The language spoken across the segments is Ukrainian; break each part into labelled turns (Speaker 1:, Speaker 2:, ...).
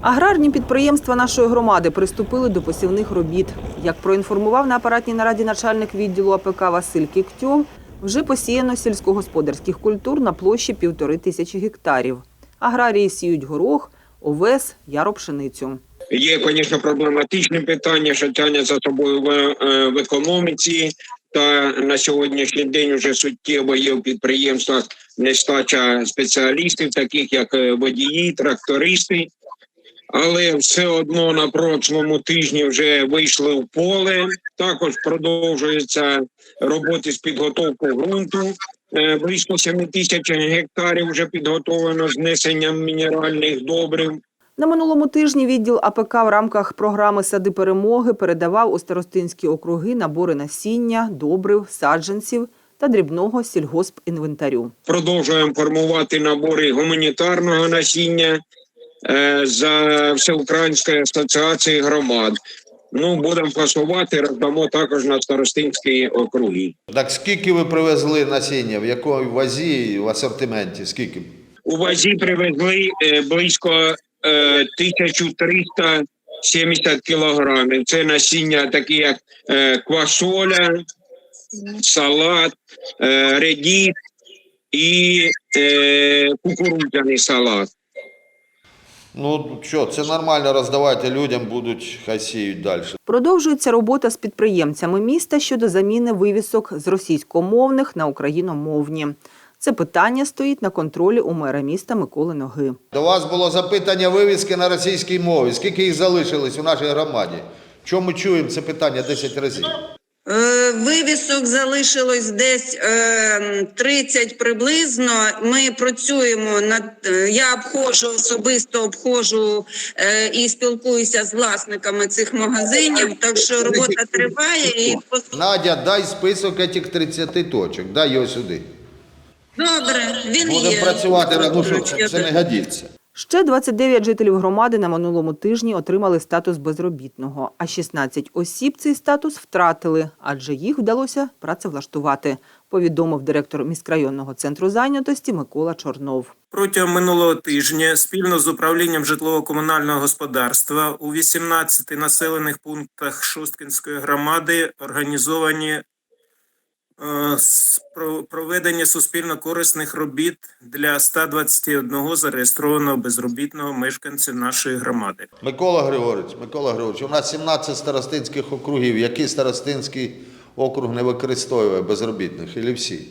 Speaker 1: Аграрні підприємства нашої громади приступили до посівних робіт. Як проінформував на апаратній нараді начальник відділу АПК Василь Кіктьов, вже посіяно сільськогосподарських культур на площі півтори тисячі гектарів. Аграрії сіють горох, овес, яропшеницю.
Speaker 2: Є, звісно, проблематичні питання, що тягне за собою в, е, в економіці. Та на сьогоднішній день вже суттєво є в підприємствах нестача спеціалістів, таких як е, водії, трактористи. Але все одно на прошлому тижні вже вийшли в поле. Також продовжуються роботи з підготовки ґрунту. Е, Близько 7 тисяч гектарів вже підготовлено знесенням мінеральних добрив.
Speaker 1: На минулому тижні відділ АПК в рамках програми Сади перемоги передавав у старостинські округи набори насіння, добрив, саджанців та дрібного сільгоспінвентарю.
Speaker 2: продовжуємо формувати набори гуманітарного насіння за Всеукраїнської асоціації громад. Ну, будемо фасувати, роздамо також на старостинські округи.
Speaker 3: Так скільки ви привезли насіння? В якій вазі в асортименті? Скільки?
Speaker 2: У вазі привезли е, близько е, 1370 кілограмів. Це насіння такі, як е, квасоля, салат, е, редіс і е, кукурудзяний салат.
Speaker 3: Ну що, це нормально роздавайте людям, будуть хай сіють далі.
Speaker 1: Продовжується робота з підприємцями міста щодо заміни вивісок з російськомовних на україномовні. Це питання стоїть на контролі у мера міста Миколи Ноги.
Speaker 3: До вас було запитання вивіски на російській мові. Скільки їх залишилось у нашій громаді? Чому чуємо це питання 10 разів?
Speaker 4: Е, Вивісок залишилось десь е, 30 приблизно. Ми працюємо над е, я обходжу особисто обходжу е, і спілкуюся з власниками цих магазинів. Так що робота триває і
Speaker 3: Надя, дай список цих 30 точок, дай його сюди.
Speaker 4: добре. Він
Speaker 3: Будемо
Speaker 4: є.
Speaker 3: працювати, ну що це, це не годиться.
Speaker 1: Ще 29 жителів громади на минулому тижні отримали статус безробітного, а 16 осіб цей статус втратили, адже їх вдалося працевлаштувати, повідомив директор міськрайонного центру зайнятості Микола Чорнов.
Speaker 5: Протягом минулого тижня спільно з управлінням житлово-комунального господарства у 18 населених пунктах Шосткінської громади організовані проведення суспільно корисних робіт для 121 зареєстрованого безробітного мешканців нашої громади.
Speaker 3: Микола Григорович, Микола Григорович, у нас 17 старостинських округів. Який старостинський округ не використовує безробітних? Ілі всі?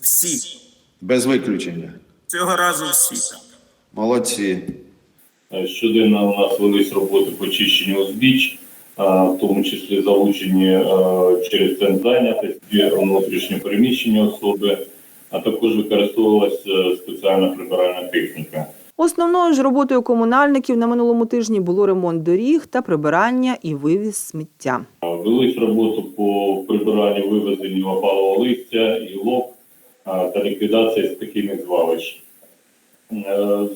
Speaker 5: Всі
Speaker 6: Без виключення.
Speaker 5: цього разу всі.
Speaker 6: Молодці.
Speaker 7: Е, Щоденно у нас велись роботи по чищенню узбіч, в тому числі залучені е, через центр зайнятості, внутрішньо переміщені особи, а також використовувалася спеціальна прибиральна техніка.
Speaker 1: Основною ж роботою комунальників на минулому тижні було ремонт доріг та прибирання і вивіз сміття.
Speaker 7: Велись роботу по прибиранню вивезенню опалого листя, гілок а, та ліквідації стихійних звалищ. Е,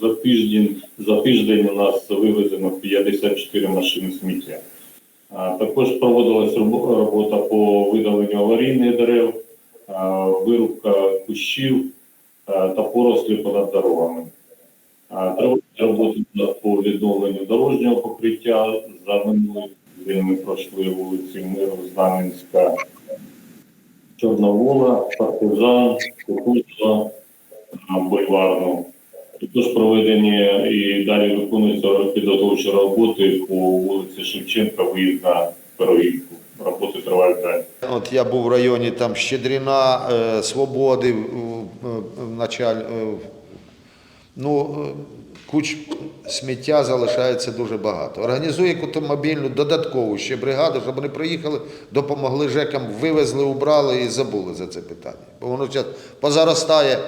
Speaker 7: За тиждень, за тиждень у нас вивезено 54 машини сміття. Також проводилась робота по видаленню аварійних дерев, вирубка кущів та порослі понад дорогами. Тривають роботи по відновленню дорожнього покриття. За минулий ми пройшли вулиці Миру, Знаменська, Чорновола, Партизан, Кукушева, а, Бульварну. Також проведені і далі виконуються підготовчі роботи по вулиці Шевченка, виїзд на Пирогівку. Роботи тривають далі.
Speaker 3: От я був в районі там Щедріна, е, Свободи, началь, е, ну, е, куч сміття залишається дуже багато. Організує мобільну додаткову ще бригаду, щоб вони приїхали, допомогли ЖЕКам, вивезли, убрали і забули за це питання. Бо воно зараз позаростає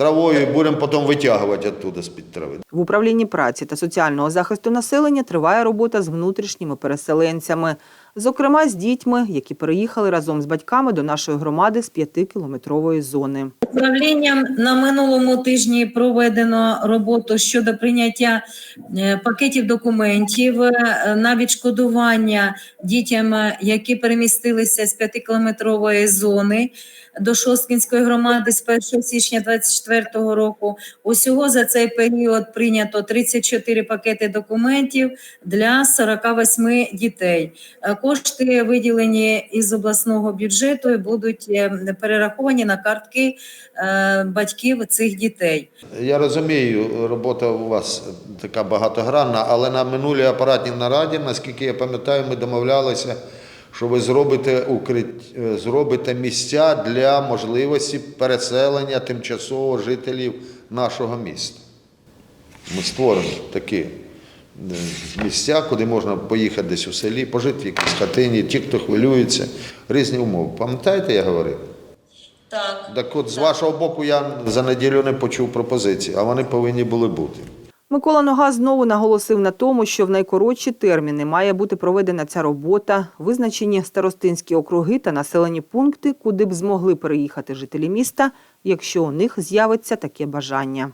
Speaker 3: травою і будемо потім витягувати оттуда з-під трави.
Speaker 1: В управлінні праці та соціального захисту населення триває робота з внутрішніми переселенцями, зокрема з дітьми, які переїхали разом з батьками до нашої громади з п'ятикілометрової зони.
Speaker 8: Управлінням на минулому тижні проведено роботу щодо прийняття е, пакетів документів е, на відшкодування дітям, е, які перемістилися з п'ятикілометрової зони. до Шосткінської громади з 1 січня 2024 року. Усього за цей період прийнято 34 пакети документів для 48 дітей. Кошти виділені із обласного бюджету і будуть перераховані на картки батьків цих дітей.
Speaker 3: Я розумію, робота у вас така багатогранна, але на минулій апаратній нараді, наскільки я пам'ятаю, ми домовлялися, що ви зробите укрит... е, зробите місця для можливості переселення тимчасово жителів нашого міста. Ми створимо такі е, місця, куди можна поїхати десь у селі, пожити в якійсь хатині, ті, хто хвилюється, різні умови. Пам'ятаєте, я говорив?
Speaker 8: Так.
Speaker 3: Так от з вашого боку я за неділю не почув пропозиції, а вони повинні були бути.
Speaker 1: Микола Нога знову наголосив на тому, що в найкоротші терміни має бути проведена ця робота, визначені старостинські округи та населені пункти, куди б змогли переїхати жителі міста, якщо у них з'явиться таке бажання.